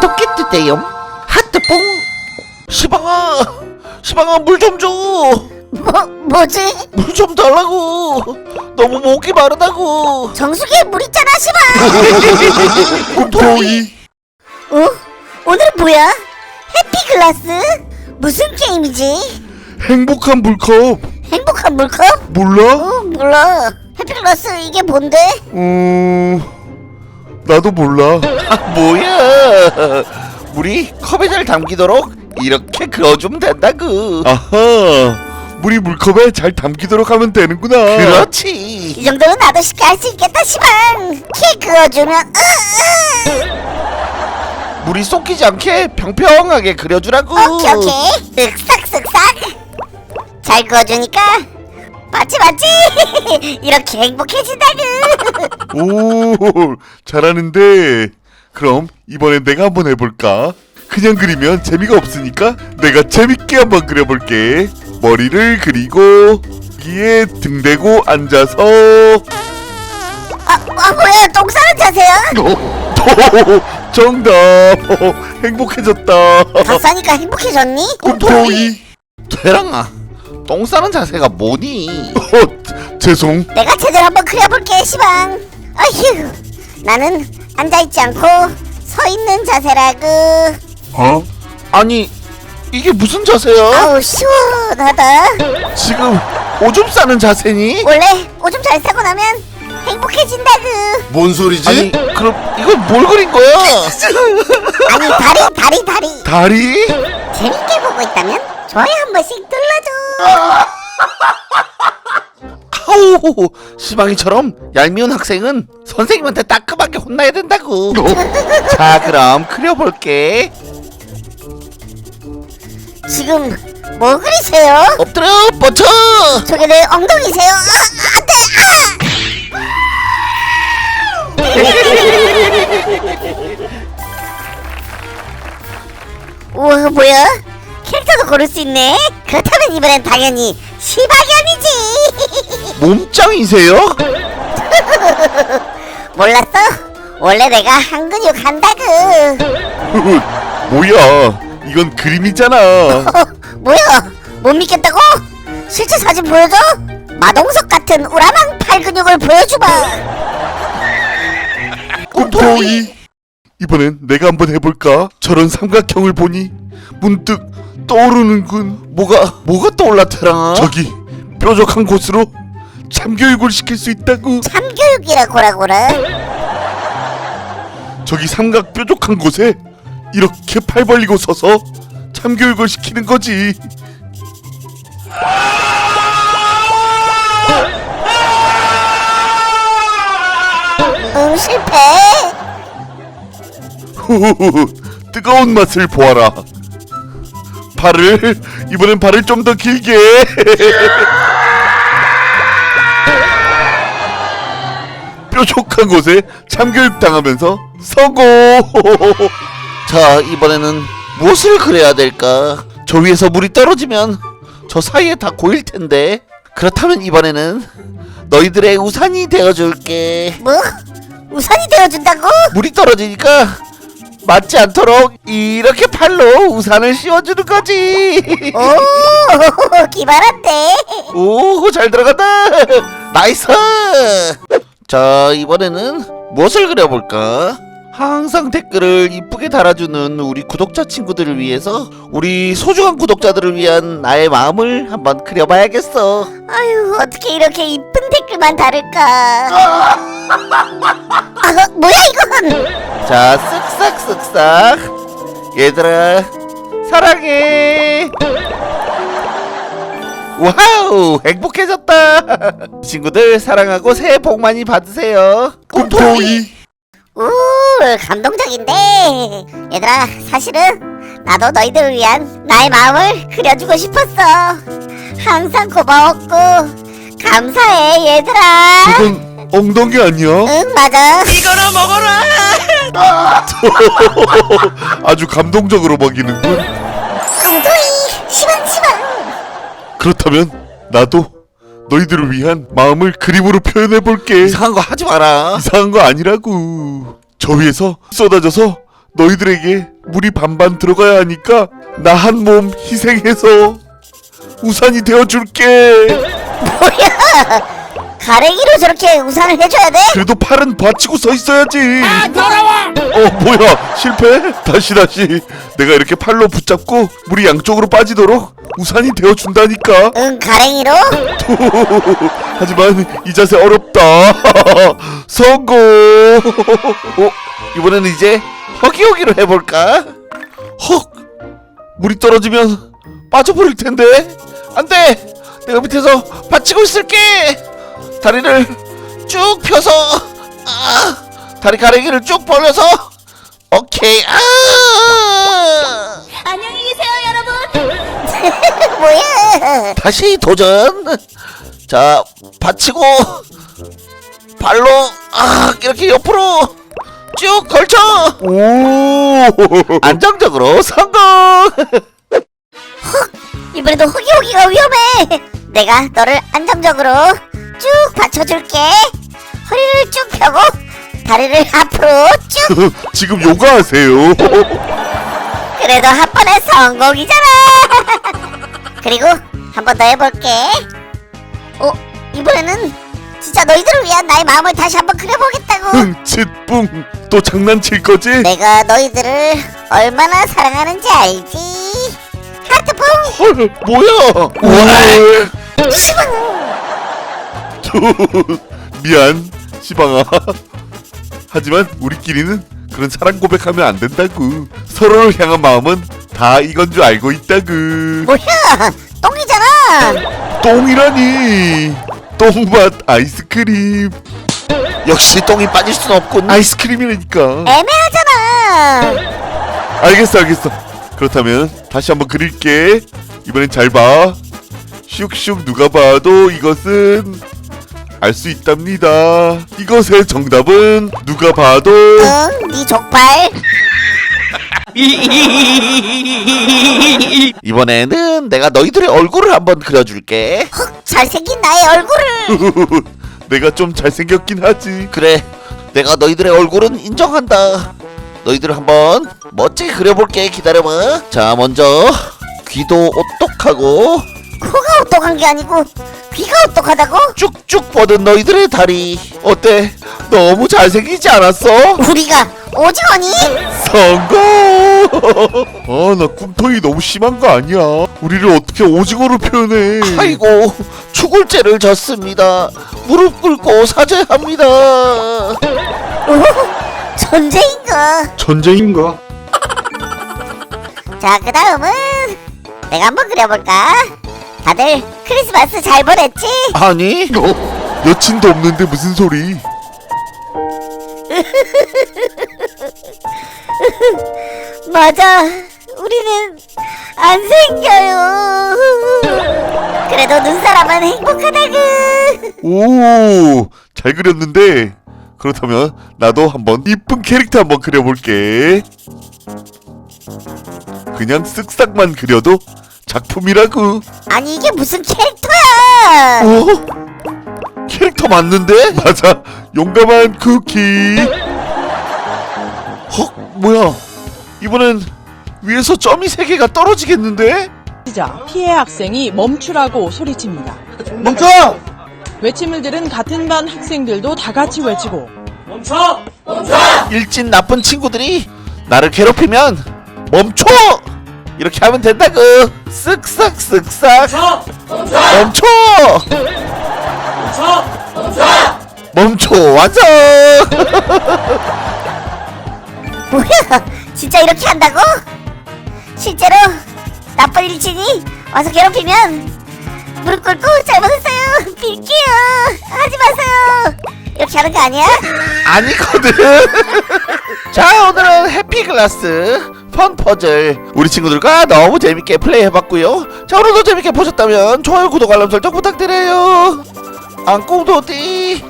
구독해주세요 하트뽕 시방아 시방아 물 좀줘물 좀 뭐, 뭐지? 달라고 너무 목이 마르다고 정수기에 물 있잖아, 시방! 꿈토이 어? 오늘은 뭐야? 해피글라스? 무슨 게임이지? 행복한 물컵 행복한 물컵? 몰라? 어, 몰라. 해피글라스 이게 뭔데? 음 나도 몰라 아 뭐야 물이 컵에 잘 담기도록 이렇게 그어주면 된다고 아하 물이 물컵에 잘 담기도록 하면 되는구나 그렇지 이 정도는 나도 쉽게 할 수 있겠다, 시방! 키 그어주면, 으, 으. 물이 쏟기지 않게 평평하게 그려주라고 오케이, 오케이. 쓱싹 쓱싹. 잘 그어주니까, 맞지, 맞지? 이렇게 행복해진다구. 오 잘하는데 그럼 이번엔 내가 한번 해볼까? 그냥 그리면 재미가 없으니까 내가 재밌게 한번 그려볼게 머리를 그리고 여기에 등 대고 앉아서 아, 아, 뭐야, 똥 싸는 자세야? 오, 정답 행복해졌다 다 싸니까 행복해졌니? 꿈토이 되랑아 똥 싸는 자세가 뭐니? 어, 죄송. 내가 제대로 한번 그려볼게 시방. 아휴 나는 앉아있지 않고 서있는 자세라구 어? 아니 이게 무슨 자세야? 아우 시원하다. 지금 오줌 싸는 자세니? 원래 오줌 잘 싸고 나면 행복해진다구. 뭔 소리지? 아니 그럼 이건 뭘 그린 거야? 아니 다리 다리 다리. 다리? 재밌게 보고 있다면 좋아요 한 번씩 눌러줘 아우 시방이처럼 얄미운 학생은 선생님한테 따끔하게 혼나야 된다고 자 그럼 그려볼게 지금 뭐 그리세요? 엎드려 뻗쳐 저게 내 엉덩이세요? 아, 안돼 아! 우와 뭐야? 캐릭터도 고를 수 있네? 그렇다면 이번엔 당연히 시박연이지 몸짱이세요? 몰랐어? 원래 내가 한 근육 한다구 뭐야 이건 그림이잖아 어, 뭐야? 못 믿겠다고? 실제 사진 보여줘? 마동석 같은 우라망 팔 근육을 보여주마 꿈토이 이번엔 내가 한번 해볼까? 저런 삼각형을 보니 문득 떠오르는군. 뭐가 뭐가 태랑아 저기 뾰족한 곳으로 참교육을 시킬 수 있다고. 참교육이라고라고라 저기 삼각 뾰족한 곳에 이렇게 팔 벌리고 서서 참교육을 시키는 거지. 응 실패? 후후후 뜨거운 맛을 보아라 발을 이번엔 발을 좀 더 길게. 뾰족한 곳에 참교육 당하면서 성공 자 이번에는 무엇을 그려야 될까? 저 위에서 물이 떨어지면 저 사이에 다 고일 텐데. 그렇다면 이번에는 너희들의 우산이 되어줄게. 뭐? 우산이 되어준다고? 물이 떨어지니까 맞지 않도록 이렇게 팔로 우산을 씌워주는 거지. 오 기발한데? 오 잘 들어간다. 나이스. 자 이번에는 무엇을 그려볼까? 항상 댓글을 이쁘게 달아주는 우리 구독자 친구들을 위해서 우리 소중한 구독자들을 위한 나의 마음을 한번 그려봐야겠어. 아유 어떻게 이렇게 이쁜 댓글만 다를까 아 뭐야 이건? 자 쓱싹쓱싹. 얘들아 사랑해. 와우 행복해졌다. 친구들 사랑하고 새해 복 많이 받으세요. 꿈토이. 우 감동적인데. 얘들아 사실은 나도 너희들을 위한 나의 마음을 그려주고 싶었어. 항상 고마웠고 감사해 얘들아. 그건 엉덩이 아니야? 응 맞아. 이거나 먹어라. 아주 감동적으로 먹이는군. 엉덩이 시방 시방 그렇다면 나도 너희들을 위한 마음을 그림으로 표현해 볼게. 이상한 거 하지 마라. 이상한 거 아니라고. 저 위에서 쏟아져서 너희들에게 물이 반반 들어가야 하니까 나 한 몸 희생해서 우산이 되어 줄게. 가래기로 저렇게 우산을 해줘야 돼? 그래도 팔은 받치고 서 있어야지. 아, 더러워! 어, 뭐야? 실패? 다시, 다시. 내가 이렇게 팔로 붙잡고 물이 양쪽으로 빠지도록 우산이 되어 준다니까. 응 가랭이로? 하지만 이 자세 어렵다. 성공! 어? 이번에는 이제 허기허기로 해볼까? 헉! 물이 떨어지면 빠져버릴 텐데 안돼! 내가 밑에서 받치고 있을게! 다리를 쭉 펴서 아! 다리 가래기를 쭉 벌려서 오케이 아! 안녕히 계세요, 여러분. 뭐야? 다시 도전 자 받치고 발로 아 이렇게 옆으로 쭉 걸쳐 오! 안정적으로 성공 이번에도 호기호기가 위험해. 내가 너를 안정적으로 쭉 받쳐줄게. 허리를 쭉 펴고 다리를 앞으로 쭉. 지금 요가하세요. 그래도 한 번에 성공이잖아. 그리고 한 번 더 해볼게. 어 이번에는 진짜 너희들을 위한 나의 마음을 다시 한번 그려보겠다고. 흥칫뿡 또 장난칠 거지? 내가 너희들을 얼마나 사랑하는지 알지? 하트풍 헐 뭐야 우와. 시방. 미안 시방아. 하지만 우리끼리는 그런 사랑 고백하면 안 된다고 서로를 향한 마음은 다 이건 줄 알고 있다고 뭐야? 똥이잖아. 똥이라니. 똥맛 아이스크림. 역시 똥이 빠질 순 없군. 아이스크림이라니까. 애매하잖아. 알겠어 알겠어. 그렇다면 다시 한번 그릴게. 이번엔 잘봐. 슉슉 누가 봐도 이것은 알 수 있답니다. 이것의 정답은 누가 봐도 응, 네 족발. 이번에는 내가 너희들의 얼굴을 한번 그려줄게. 헉, 잘생긴 나의 얼굴을. 내가 좀 잘생겼긴 하지. 그래 내가 너희들의 얼굴은 인정한다. 너희들 한번 멋지게 그려볼게 기다려봐. 자 먼저 귀도 오똑하고 코가 오똑한 게 아니고 귀가 오똑하다고? 쭉쭉 뻗은 너희들의 다리 어때? 너무 잘생기지 않았어? 우리가 오징어니? 성공 아 나 꿈통이 너무 심한 거 아니야 우리를 어떻게 오징어로 표현해 아이고 죽을죄를 졌습니다 무릎 꿇고 사죄합니다 오, 전쟁인가? 전쟁인가 자, 그 다음은 내가 한번 그려볼까? 다들 크리스마스 잘 보냈지? 아니 어? 여친도 없는데 무슨 소리 맞아. 우리는 안 생겨요. 그래도 눈사람은 행복하다구. 오, 잘 그렸는데 그렇다면 나도 한번 이쁜 캐릭터 한번 그려볼게. 그냥 쓱싹만 그려도 작품이라고. 아니 이게 무슨 캐릭터야? 어? 캐릭터 맞는데? 맞아, 용감한 쿠키. 헉 뭐야 이번엔 위에서 점이 세 개가 떨어지겠는데? 시자 피해 학생이 멈추라고 소리칩니다. 멈춰! 외침을 들은 같은 반 학생들도 다 같이 외치고 일진 나쁜 친구들이 나를 괴롭히면 멈춰! 이렇게 하면 된다고 쓱싹 쓱싹 멈춰! 멈춰 완성! 뭐야? 진짜 이렇게 한다고? 실제로 나쁜 일진이 와서 괴롭히면 무릎 꿇고 잘못했어요. 빌게요. 하지 마세요. 이렇게 하는 거 아니야? 아니거든 자 오늘은 해피 글라스 펀 퍼즐. 우리 친구들과 너무 재밌게 플레이해봤고요. 자 오늘도 재밌게 보셨다면 좋아요 구독 알람 설정 부탁드려요. 안꿈도디